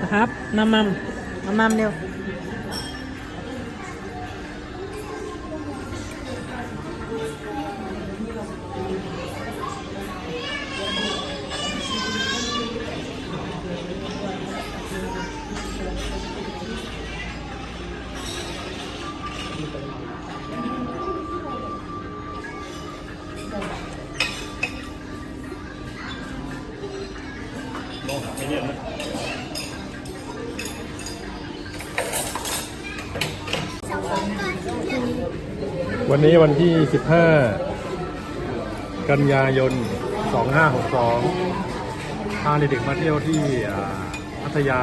นะครับ น้ำมัมน้ำมัมเร็ว วันนี้วันที่ 15 กันยายน 2562 พาเด็กๆมาเที่ยวที่อ่าพัทยา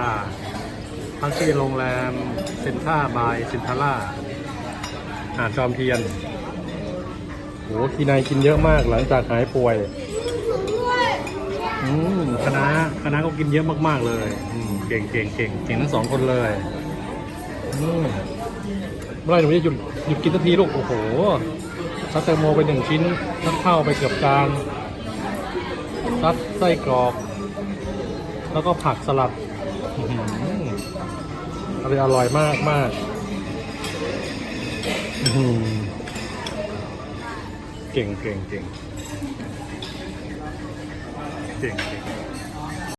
พักที่โรงแรมเซนท่าบายเซนทาร่าหาดจอมเทียนโหทีนายกินเยอะมากหลังจากหายป่วย อืมคณะคณะก็กินเยอะมากๆเลย อืมเก่งเก่งเก่งเก่งทั้งสองคนเลย อืม เมื่อไรหนูจะหยุดหยุดกินสักทีลูกโอ้โหซัดแตงโมไปหนึ่งชิ้นซัดข้าวไปเกือบจานซัดไส้กรอก แล้วก็ผักสลัดอื้อหืออร่อยอร่อยมากมากเก่งเก่งเก่งเก่งเก่ง